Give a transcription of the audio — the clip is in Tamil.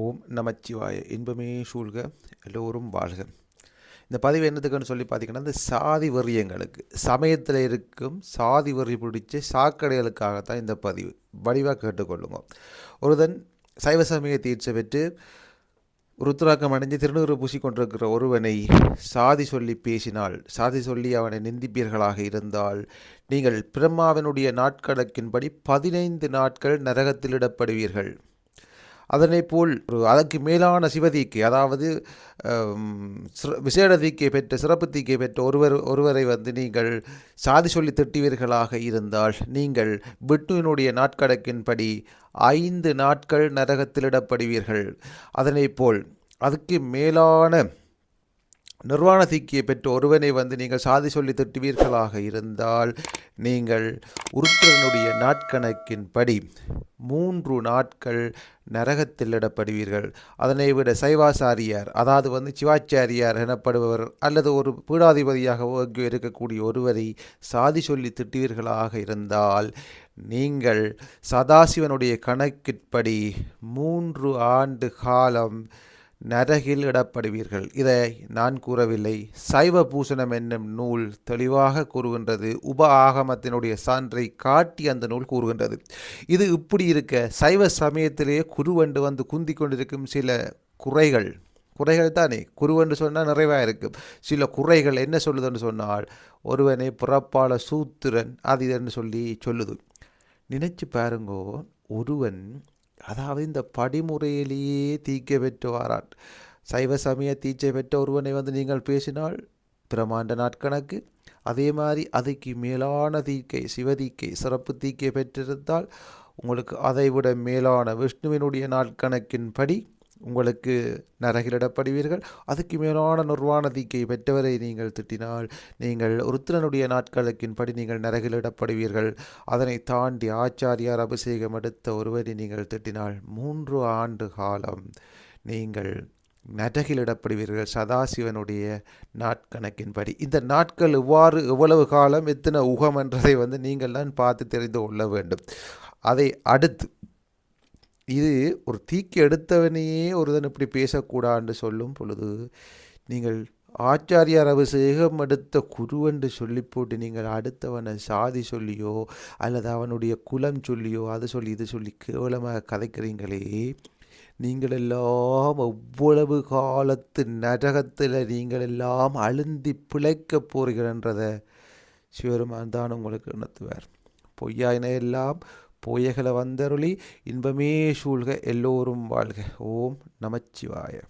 ஓம் நமச்சிவாய. இன்பமே சூழ்க எல்லோரும் வாழ்க. இந்த பதிவு என்னத்துக்குன்னு சொல்லி பார்த்தீங்கன்னா இந்த சாதி வெறியங்களுக்கு சமயத்தில் இருக்கும் சாதி வெறி பிடிச்ச சாக்கடைகளுக்காகத்தான் இந்த பதிவு. வடிவாக கேட்டுக்கொள்ளுங்க. ஒருதன் சைவ சமய தீட்சை பெற்று ருத்ராக்கம் அடைஞ்சு திருநூறு பூசி கொண்டிருக்கிற ஒருவனை சாதி சொல்லி பேசினால் சாதி சொல்லி அவனை நிந்திப்பீர்களாக இருந்தால் நீங்கள் பிரம்மாவினுடைய நாட்கணக்கின்படி பதினைந்து நாட்கள் நரகத்திலிடப்படுவீர்கள். அதனை போல் ஒரு அதற்கு மேலான சிவதீக்கை அதாவது விசேட தீக்கை பெற்ற சிறப்பு தீக்கை பெற்ற ஒருவர் ஒருவரை வந்து நீங்கள் சாதி சொல்லி திட்டுவீர்களாக இருந்தால் நீங்கள் விட்டுவினுடைய நாட்கணக்கின்படி ஐந்து நாட்கள் நரகத்திலிடப்படுவீர்கள். அதனை போல் அதுக்கு மேலான நிர்வாண தீக்கியை பெற்ற ஒருவனை வந்து நீங்கள் சாதி சொல்லி திட்டுவீர்களாக இருந்தால் நீங்கள் உருத்திரனுடைய நாட்கணக்கின்படி மூன்று நாட்கள் நரகத்தில் இடப்படுவீர்கள். அதனை விட சைவாசாரியார் அதாவது வந்து சிவாச்சாரியார் எனப்படுபவர் அல்லது ஒரு பீடாதிபதியாக இருக்கக்கூடிய ஒருவரை சாதி சொல்லி திட்டுவீர்களாக இருந்தால் நீங்கள் சதாசிவனுடைய கணக்கின்படி மூன்று ஆண்டு காலம் நரகில் இடப்படுவீர்கள். இதை நான் கூறவில்லை. சைவ பூசணம் என்னும் நூல் தெளிவாக கூறுகின்றது. உப ஆகமத்தினுடைய சான்றை காட்டி அந்த நூல் கூறுகின்றது. இது இப்படி இருக்க சைவ சமயத்திலேயே குருவண்டு வந்து குந்தி கொண்டிருக்கும் சில குறைகள். குறைகள் தானே? குருவென்று சொன்னால் நிறைவாக இருக்கும் சில குறைகள் என்ன சொல்லுதுன்னு சொன்னால் ஒருவனை புறப்பால சூத்திரன் அது இதுன்னு சொல்லி சொல்லுது. நினைச்சு பாருங்கோ ஒருவன் அதாவது இந்த படிமுறையிலேயே தீக்க பெற்றுவாரான் சைவ சமய தீச்சை பெற்ற ஒருவனை வந்து நீங்கள் பேசினால் பிரமாண்ட நாட்கணக்கு அதே மாதிரி அதுக்கு மேலான தீக்கை சிவதீக்கை சிறப்பு தீக்கை பெற்றிருந்தால் உங்களுக்கு அதைவிட மேலான விஷ்ணுவினுடைய நாட்கணக்கின்படி உங்களுக்கு நரகிலிடப்படுவீர்கள். அதுக்கு மேலான நிர்வாண தீக்கை பெற்றவரை நீங்கள் திட்டினால் நீங்கள் ருத்ரனுடைய நாட்களுக்கின்படி நீங்கள் நரகிலிடப்படுவீர்கள். அதனை தாண்டி ஆச்சாரியார் அபிஷேகம் எடுத்த ஒருவரை நீங்கள் திட்டினால் மூன்று ஆண்டு காலம் நீங்கள் நரகிலிடப்படுவீர்கள். சதாசிவனுடைய நாட்கணக்கின்படி. இந்த நாட்கள் இவ்வாறு எவ்வளவு காலம் எத்தனை உகம் என்றதை வந்து நீங்கள் தான் பார்த்து தெரிந்து கொள்ள வேண்டும். அதை அடுத்து இது ஒரு தீக்கு எடுத்தவனையே ஒருதன் இப்படி பேசக்கூடாது சொல்லும் பொழுது நீங்கள் ஆச்சாரியார் அபிஷேகம் அடுத்த குருவென்று சொல்லி போட்டு நீங்கள் அடுத்தவனை சாதி சொல்லியோ அல்லது அவனுடைய குலம் சொல்லியோ அது சொல்லி இது சொல்லி கேவலமாக கதைக்கிறீங்களே. நீங்கள் எல்லாம் எவ்வளவு காலத்து நரகத்தில் நீங்கள் எல்லாம் அழுந்தி பிழைக்க போகிறீர்கள்ன்றதை சிவருமான் தான் உங்களுக்கு உணர்த்துவார். பொய்யாயின எல்லாம் போயகல வந்தருளி இன்பமே சூழ்க எல்லோரும் வாழ்க. ஓம் நமச்சிவாய.